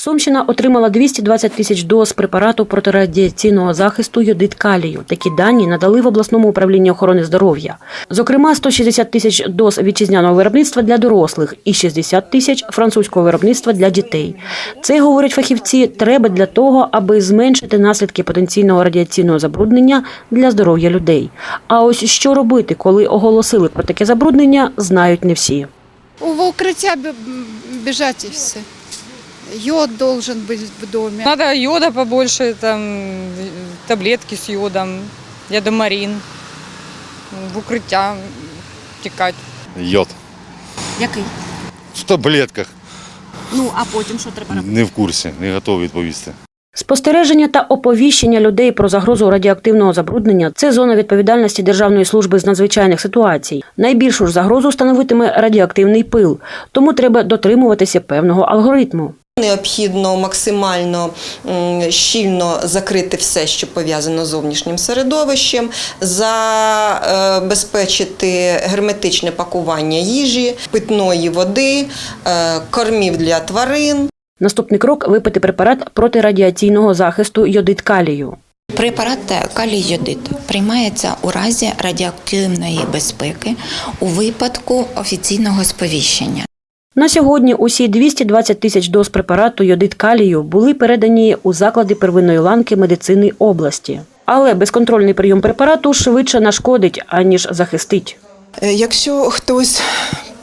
Сумщина отримала 220 тисяч доз препарату протирадіаційного захисту йодит калію. Такі дані надали в обласному управлінні охорони здоров'я. Зокрема, 160 тисяч доз вітчизняного виробництва для дорослих і 60 тисяч французького виробництва для дітей. Це говорять фахівці. Треба для того, аби зменшити наслідки потенційного радіаційного забруднення для здоров'я людей. А ось що робити, коли оголосили про таке забруднення, знають не всі. В укриття біжать і все. Йод должен бути в домі. Надо йода побольше, там, таблетки з йодом, ядомарин, в укриття тікати. Йод. Який? В таблетках. Ну а потім що треба робити? Не в курсі, не готовий відповісти. Спостереження та оповіщення людей про загрозу радіоактивного забруднення це зона відповідальності Державної служби з надзвичайних ситуацій. Найбільшу ж загрозу становитиме радіоактивний пил, тому треба дотримуватися певного алгоритму. Необхідно максимально щільно закрити все, що пов'язано з зовнішнім середовищем, забезпечити герметичне пакування їжі, питної води, е, кормів для тварин. Наступний крок випити препарат протирадіаційного захисту йодит калію. Препарат калій-йодит приймається у разі радіоактивної безпеки у випадку офіційного сповіщення. На сьогодні усі 220 тисяч доз препарату йодит калію були передані у заклади первинної ланки медицини області. Але безконтрольний прийом препарату швидше нашкодить, аніж захистить. Е, Якщо хтось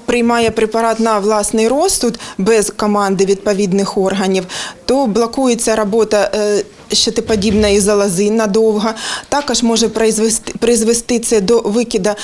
приймає препарат на власний розсуд без команди відповідних органів, то блокується робота е, щитоподібної залози надовго. Також може призвести, це до викида.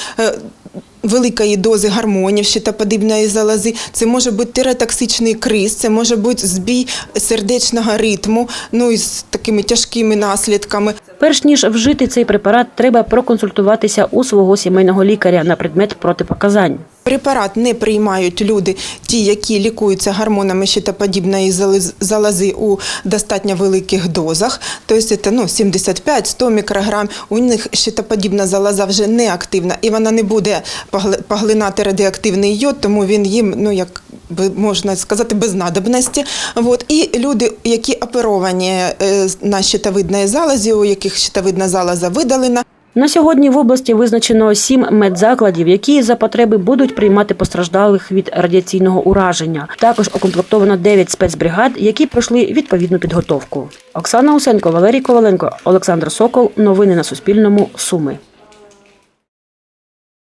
Великої дози гормонів щитоподібної залози, це може бути тиротоксичний криз, це може бути збій сердечного ритму, ну і з такими тяжкими наслідками. Перш ніж вжити цей препарат, треба проконсультуватися у свого сімейного лікаря на предмет протипоказань. Препарат не приймають люди, ті, які лікуються гормонами щитоподібної залоз- залози у достатньо великих дозах, тобто це ну, 75-100 мікрограм. У них щитоподібна залоза вже не активна і вона не буде поглинати радіоактивний йод, тому він їм, ну як можна сказати, без надобності. От. І люди, які оперовані е, на щитовидній залозі, у яких щитовидна залоза видалена, На сьогодні в області визначено сім медзакладів, які за потреби будуть приймати постраждалих від радіаційного ураження. Також укомплектовано 9 спецбригад, які пройшли відповідну підготовку. Оксана Усенко, Валерій Коваленко, Олександр Сокол. Новини на Суспільному. Суми.